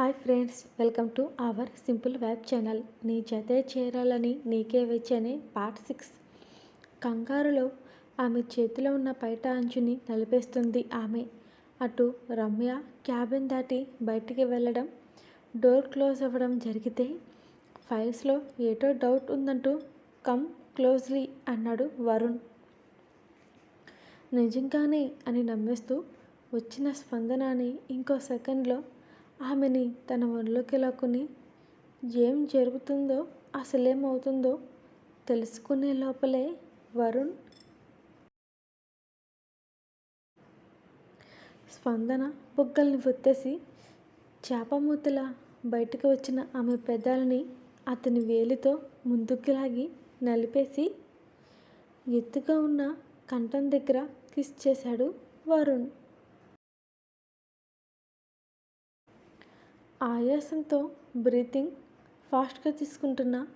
Hi friends welcome to our simple web channel. నీ జతే చేరాలని నీకే వచ్చనే పార్ట్ సిక్స్. కంగారులో ఆమె చేతిలో ఉన్న పైట అంచుని నలిపేస్తుంది ఆమె. అటు రమ్య క్యాబిన్ దాటి బయటికి వెళ్ళడం డోర్ క్లోజ్ అవ్వడం జరిగితే ఫైల్స్లో ఏటో డౌట్ ఉందంటూ కమ్ క్లోజ్లీ అన్నాడు వరుణ్. నిజంగానే అని నమ్మేస్తూ వచ్చిన స్పందనని ఇంకో సెకండ్లో ఆమెని తన ఒళ్ళోకి లాక్కుని ఏం జరుగుతుందో అసలేమవుతుందో తెలుసుకునే లోపలే వరుణ్. స్పందన బుగ్గల్ని ఒత్తేసి చేపమూతల బయటకు వచ్చిన ఆమె పెదాలని అతని వేలితో ముందుకు లాగి నలిపేసి ఎత్తుగా ఉన్న కంఠం దగ్గర కిస్ చేశాడు వరుణ్. ఆయాసంతో బ్రీతింగ్ ఫాస్ట్గా తీసుకుంటున్న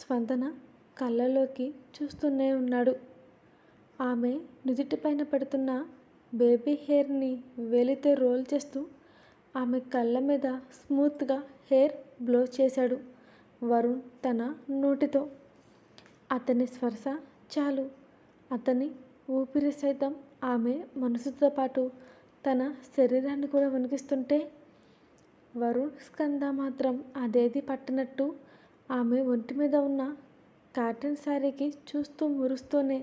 స్పందన కళ్ళలోకి చూస్తూనే ఉన్నాడు. ఆమె నుదుటిపైన పడుతున్న బేబీ హెయిర్ని వేలితో రోల్ చేస్తూ ఆమె కళ్ళ మీద స్మూత్గా హెయిర్ బ్లో చేశాడు వరుణ్ తన నోటితో. అతని స్పర్శ చాలు. అతని ఊపిరి సైతం ఆమె మనసుతో పాటు తన శరీరాన్ని కూడా వణికిస్తుంటే వరుణ్ స్కంద మాత్రం అదేది పట్టనట్టు. ఆమె ఒంటి మీద ఉన్న కాటన్ శారీకి చూస్తూ మురుస్తూనే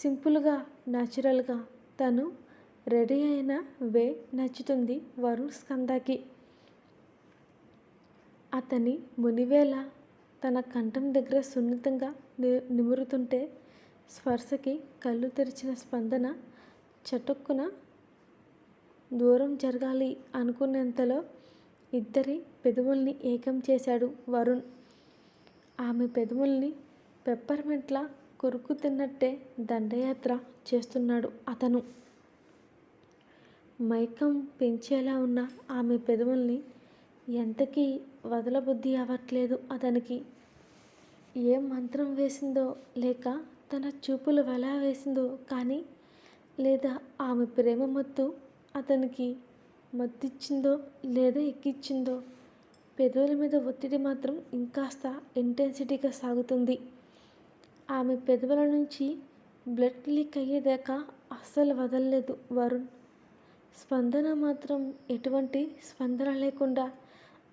సింపుల్గా న్యాచురల్గా తను రెడీ అయిన వే నచ్చుతుంది వరుణ్ స్కందకి. అతని మునివేళ తన కంఠం దగ్గర సున్నితంగా నిమురుతుంటే స్పర్శకి కళ్ళు తెరిచిన స్పందన చటుక్కున దూరం జరగాలి అనుకునేంతలో ఇద్దరి పెదవుల్ని ఏకం చేశాడు వరుణ్. ఆమె పెదవుల్ని పెప్పర్మెంట్లా కొరుకు తిన్నట్టే దండయాత్ర చేస్తున్నాడు అతను. మైకం పెంచేలా ఉన్న ఆమె పెదవుల్ని ఎంతకీ వదలబుద్ధి అవ్వట్లేదు అతనికి. ఏ మంత్రం వేసిందో లేక తన చూపులు ఎలా వేసిందో కానీ లేదా ఆమె ప్రేమ మత్తు అతనికి మద్దిచ్చిందో లేదా ఎక్కిచ్చిందో? పెదవుల మీద ఒత్తిడి మాత్రం ఇంకాస్త ఇంటెన్సిటీగా సాగుతుంది. ఆమె పెదవుల నుంచి బ్లడ్ లీక్ అయ్యేదాకా అస్సలు వదలలేదు వరుణ్. స్పందన మాత్రం ఎటువంటి స్పందన లేకుండా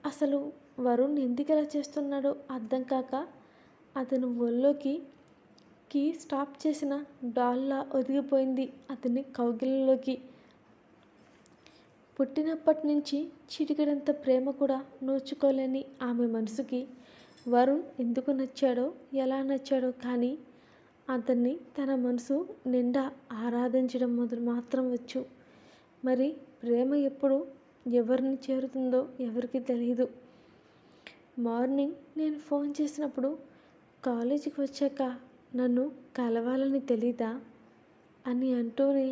అసలు వరుణ్ ఎందుకు ఇలా చేస్తున్నాడో అర్థం కాక అతను ఒళ్ళోకి కీ స్టాప్ చేసిన డాల్లా ఒదిగిపోయింది అతని కౌగిలిలోకి. పుట్టినప్పటి నుంచి చిటికడంత ప్రేమ కూడా నోచుకోలేని ఆమె మనసుకి వరుణ్ ఎందుకు నచ్చాడో ఎలా నచ్చాడో కానీ అతన్ని తన మనసు నిండా ఆరాధించడం మొదలు మాత్రం వచ్చు. మరి ప్రేమ ఎప్పుడు ఎవరిని చేరుతుందో ఎవరికి తెలియదు మార్నింగ్ నేను ఫోన్ చేసినప్పుడు కాలేజీకి వచ్చాక నన్ను కలవాలని తెలీదా అని అంటూనే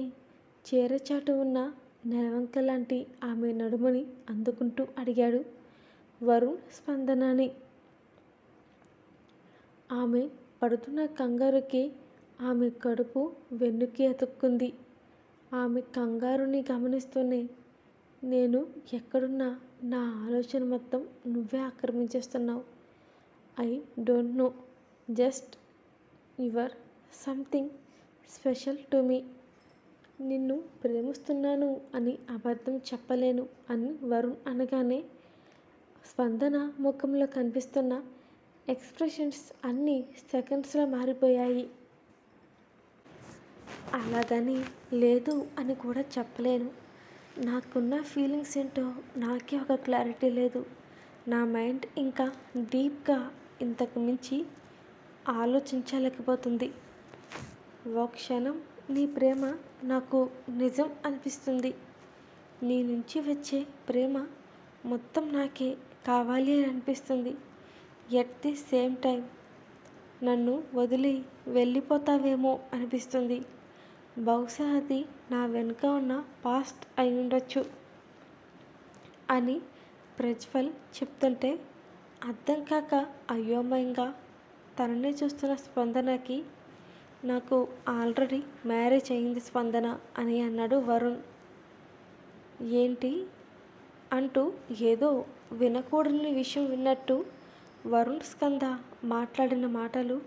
చేరచాటు ఉన్న నెలవంక లాంటి ఆమె నడుమని అందుకుంటూ అడిగాడు వరుణ్ స్పందనని. ఆమె పడుతున్న కంగారుకి ఆమె కడుపు వెన్నుకి అతుక్కుంది. ఆమె కంగారుని గమనిస్తూనే నేను ఎక్కడున్నా నా ఆలోచన మొత్తం నువ్వే ఆక్రమించేస్తున్నావు. I don't know just your something special to me. నిన్ను ప్రేమిస్తున్నాను అని అబద్ధం చెప్పలేను అని వరుణ్ అనగానే స్పందన ముఖంలో కనిపిస్తున్న ఎక్స్ప్రెషన్స్ అన్నీ సెకండ్స్లో మారిపోయాయి. అలాగని లేదు అని కూడా చెప్పలేను. నాకున్న ఫీలింగ్స్ ఏంటో నాకే ఒక క్లారిటీ లేదు. నా మైండ్ ఇంకా డీప్గా ఇంతకు మించి ఆలోచించలేకపోతుంది. ఓ క్షణం నీ ప్రేమ నాకు నిజం అనిపిస్తుంది. నీ నుంచి వచ్చే ప్రేమ మొత్తం నాకే కావాలి అని అనిపిస్తుంది. ఎట్ ది సేమ్ టైం నన్ను వదిలి వెళ్ళిపోతావేమో అనిపిస్తుంది. బహుశా అది నా వెనుక ఉన్న పాస్ట్ అయి ఉండొచ్చు అని ప్రజ్వల్ చెప్తుంటే అర్థం కాక అయోమయంగా తననే చూస్తున్న స్పందనకి నాకు ఆల్రెడీ మ్యారేజ్ అయింది స్పందన అని అన్నాడు వరుణ్. ఏంటి? అంటూ ఏదో వినకూడని విషయం విన్నట్టు వరుణ్ స్కంద మాట్లాడిన మాటలు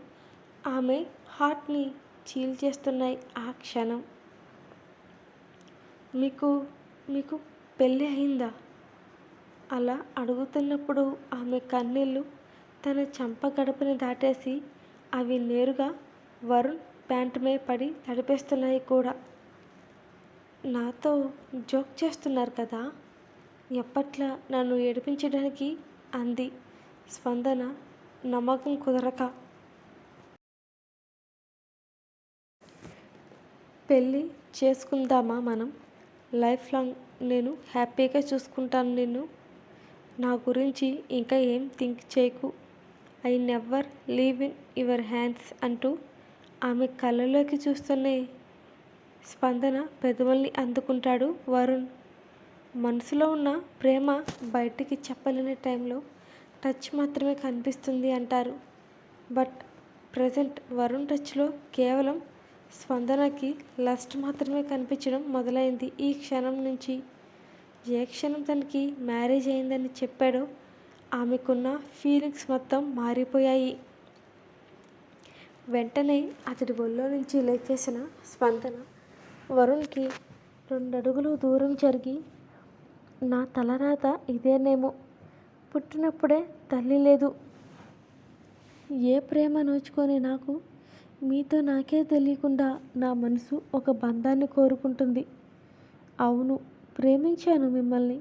ఆమె హార్ట్ని చీల్చేస్తున్నాయి ఆ క్షణం. మీకు మీకు పెళ్ళి అయిందా? అలా అడుగుతున్నప్పుడు ఆమె కన్నీళ్ళు తన చంప గడపని దాటేసి అవి నేరుగా వరుణ్ ప్యాంటుమే పడి తడిపేస్తున్నాయి కూడా. నాతో జోక్ చేస్తున్నారు కదా? ఎప్పట్లా నన్ను ఏడిపించడానికి? అంది స్పందన నమ్మకం కుదరక. పెళ్ళి చేసుకుందామా మనం? లైఫ్ లాంగ్ నేను హ్యాపీగా చూసుకుంటాను నిన్ను. నా గురించి ఇంకా ఏం థింక్ చేయకు. I never leave in your hands అంటూ ఆమె కళ్ళలోకి చూస్తూనే స్పందన పెదవుల్ని అందుకుంటాడు వరుణ్. మనసులో ఉన్న ప్రేమ బయటికి చెప్పలేని టైంలో టచ్ మాత్రమే కనిపిస్తుంది అంటారు. బట్ ప్రజెంట్ వరుణ్ టచ్లో కేవలం స్పందనకి లస్ట్ మాత్రమే కనిపించడం మొదలైంది. ఈ క్షణం నుంచి ఏ క్షణం తనకి మ్యారేజ్ అయిందని చెప్పాడో ఆమెకున్న ఫీలింగ్స్ మొత్తం మారిపోయాయి. వెంటనే అతడి ఒళ్ళో నుంచి లేచేసిన స్పందన వరుణ్కి రెండు అడుగులు దూరం జరిగి నా తలరాత ఇదేనేమో పుట్టినప్పుడే తల్లి లేదు. ఏ ప్రేమ నోచుకొని నాకు మీతో నాకే తెలియకుండా నా మనసు ఒక బంధాన్ని కోరుకుంటుంది. అవును ప్రేమించాను మిమ్మల్ని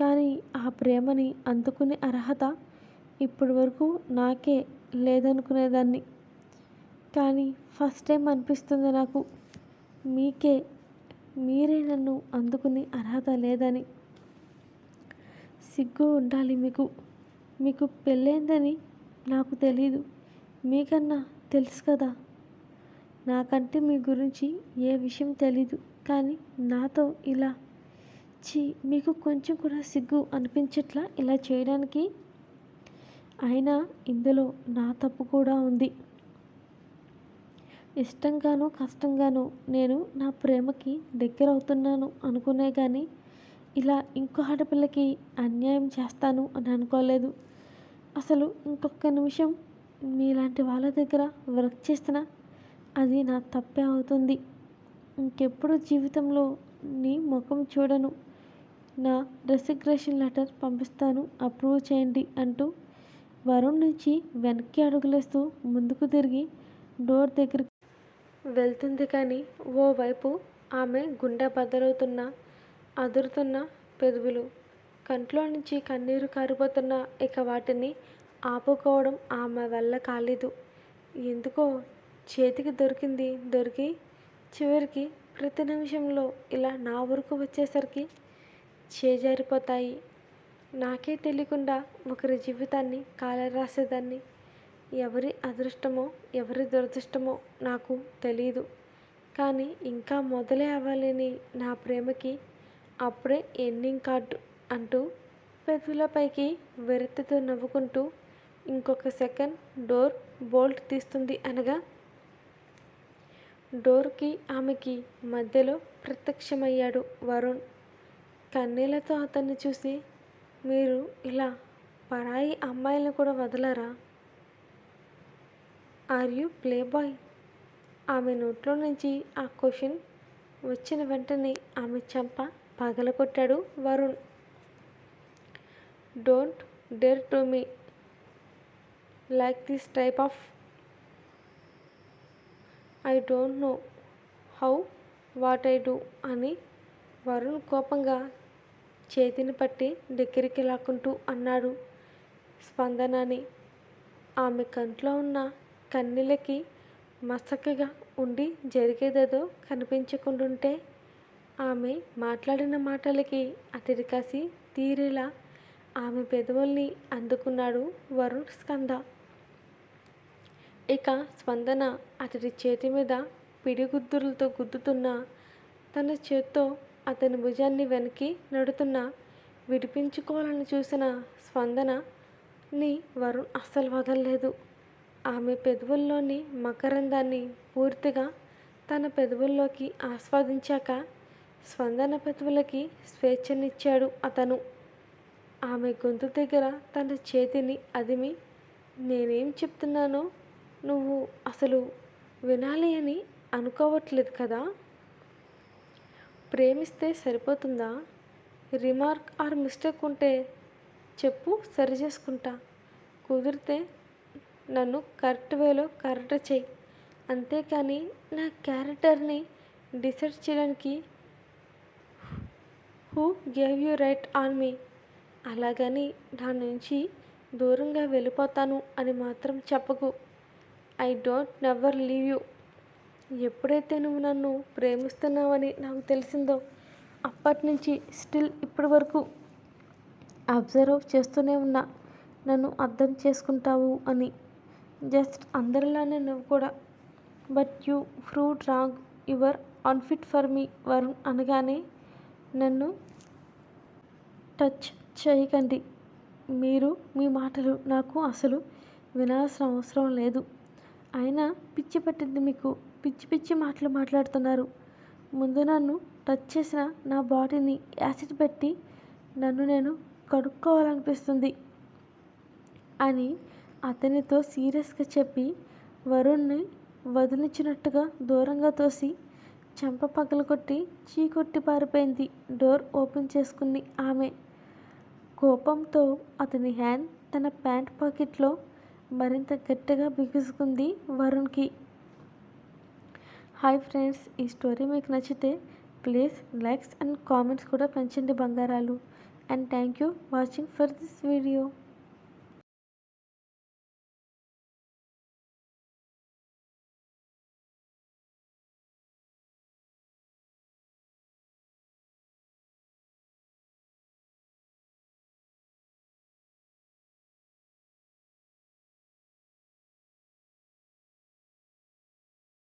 కానీ ఆ ప్రేమని అందుకునే అర్హత ఇప్పటి వరకు నాకే లేదనుకునేదాన్ని. కానీ ఫస్ట్ టైం అనిపిస్తుంది నాకు. మీకే మీరే నన్ను అందుకునే అర్హత లేదని. సిగ్గు ఉండాలి మీకు. మీకు పెళ్ళైందని నాకు తెలీదు. మీకన్నా తెలుసు కదా. నాకంటే మీ గురించి ఏ విషయం తెలీదు. కానీ నాతో ఇలా చి మీకు కొంచెం కూడా సిగ్గు అనిపించట్లా ఇలా చేయడానికి. అయినా ఇందులో నా తప్పు కూడా ఉంది. ఇష్టంగానూ కష్టంగానూ నేను నా ప్రేమకి దగ్గర అవుతున్నాను అనుకునే కానీ ఇలా ఇంకో ఆడపిల్లకి అన్యాయం చేస్తాను అని అనుకోలేదు. అసలు ఇంకొక నిమిషం మీలాంటి వాళ్ళ దగ్గర వర్క్ చేసిన అది నా తప్పే అవుతుంది. ఇంకెప్పుడు జీవితంలో నీ ముఖం చూడను. నా రెసిగ్రేషన్ లెటర్ పంపిస్తాను అప్రూవ్ చేయండి అంటూ వరుణ్ నుంచి వెనక్కి అడుగులేస్తూ ముందుకు తిరిగి డోర్ దగ్గర వెళ్తుంది కానీ ఓవైపు ఆమె గుండె బద్దలవుతున్న అదురుతున్న పెదవులు. కంట్లో నుంచి కన్నీరు కారిపోతున్న ఇక వాటిని ఆపుకోవడం ఆమె వల్ల కాలేదు. ఎందుకో చేతికి దొరికింది దొరికి చివరికి ప్రతి నిమిషంలో ఇలా నా వరకు వచ్చేసరికి చేజారిపోతాయి. నాకే తెలియకుండా ఒకరి జీవితాన్ని కాలరాసేదాన్ని. ఎవరి అదృష్టమో ఎవరి దురదృష్టమో నాకు తెలియదు కానీ ఇంకా మొదలే అవ్వాలని నా ప్రేమకి అప్పుడే ఎండింగ్ కార్డు అంటూ పెదవులపైకి వెరెత్తుతో నవ్వుకుంటూ ఇంకొక సెకండ్ డోర్ బోల్ట్ తీస్తుంది అనగా డోర్కి ఆమెకి మధ్యలో ప్రత్యక్షమయ్యాడు వరుణ్. కన్నీళ్ళతో అతన్ని చూసి మీరు ఇలా పరాయి అమ్మాయిలను కూడా వదలరా? ఆర్ యూ ప్లే బాయ్ ఆమె నోట్లో నుంచి ఆ క్వశ్చన్ వచ్చిన వెంటనే ఆమె చెంప పగలగొట్టాడు Varun. Don't dare to me like this type of I don't know how what I do అని వరుణ్ కోపంగా చేతిని పట్టి దగ్గరికి లాక్కుంటూ అన్నాడు స్పందనని. ఆమె కంట్లో ఉన్న కన్నీళ్ళకి మసకగా ఉండి జరిగేదేదో కనిపించకుండుంటే ఆమె మాట్లాడిన మాటలకి అతడి కసి తీరేలా ఆమె పెదవుల్ని అందుకున్నాడు వరుణ్ స్కంద. ఇక స్పందన అతడి చేతి మీద పిడిగుద్దులతో గుద్దుతున్న తన చేత్తో అతని భుజాన్ని వెనక్కి నడుతున్న విడిపించుకోవాలని చూసిన స్పందన ని వరుణ్ అస్సలు వదలలేదు. ఆమె పెదవుల్లోని మకరందాన్ని పూర్తిగా తన పెదవుల్లోకి ఆస్వాదించాక స్పందన పెదవులకి స్వేచ్ఛనిచ్చాడు అతను. ఆమె గొంతు దగ్గర తన చేతిని అదిమి నేనేం చెప్తున్నానో నువ్వు అసలు వినాలి అని అనుకోవట్లేదు కదా? ప్రేమిస్తే సరిపోతుందా? రిమార్క్ ఆర్ మిస్టేక్ ఉంటే చెప్పు సరి చేసుకుంటా కుదిరితే నన్ను కరెక్ట్ వేలో కరెక్ట్ చెయ్యి అంతేకాని నా క్యారెక్టర్ని డిసైడ్ చేయడానికి who gave you right on me? అలాగని నా నుంచి దూరంగా వెళ్ళిపోతాను అని మాత్రం చెప్పకు. I don't never leave you. ఎప్పుడైతే నువ్వు నన్ను ప్రేమిస్తున్నావని నాకు తెలిసిందో అప్పటి నుంచి స్టిల్ ఇప్పటి వరకు అబ్జర్వ్ చేస్తూనే ఉన్నా. నన్ను అర్థం చేసుకుంటావు అని. జస్ట్ అందరిలానే నువ్వు కూడా. But you fruit wrong your unfit for me Varun అనగానే నన్ను టచ్ చేయకండి. మీరు మీ మాటలు నాకు అసలు వినాల్సిన అవసరం లేదు. అయినా పిచ్చి పట్టింది మీకు. పిచ్చి పిచ్చి మాటలు మాట్లాడుతున్నారు. ముందు నన్ను టచ్ చేసిన నా బాడీని యాసిడ్ పెట్టి నన్ను నేను కడుక్కోవాలనిపిస్తుంది అని అతనితో సీరియస్గా చెప్పి వరుణ్ణి వదిలించినట్టుగా దూరంగా తోసి చెంప పగలగొట్టి చీకొట్టి పారిపోయింది. డోర్ ఓపెన్ చేసుకుని ఆమె. కోపంతో అతని హ్యాండ్ తన ప్యాంట్ పాకెట్లో మరింత గట్టిగా బిగుసుకుంది వరుణ్కి. హాయ్ ఫ్రెండ్స్ ఈ స్టోరీ మీకు నచ్చితే ప్లీజ్ లైక్స్ అండ్ కామెంట్స్ కూడా పెంచండి బంగారాలు. And thank you watching for this video.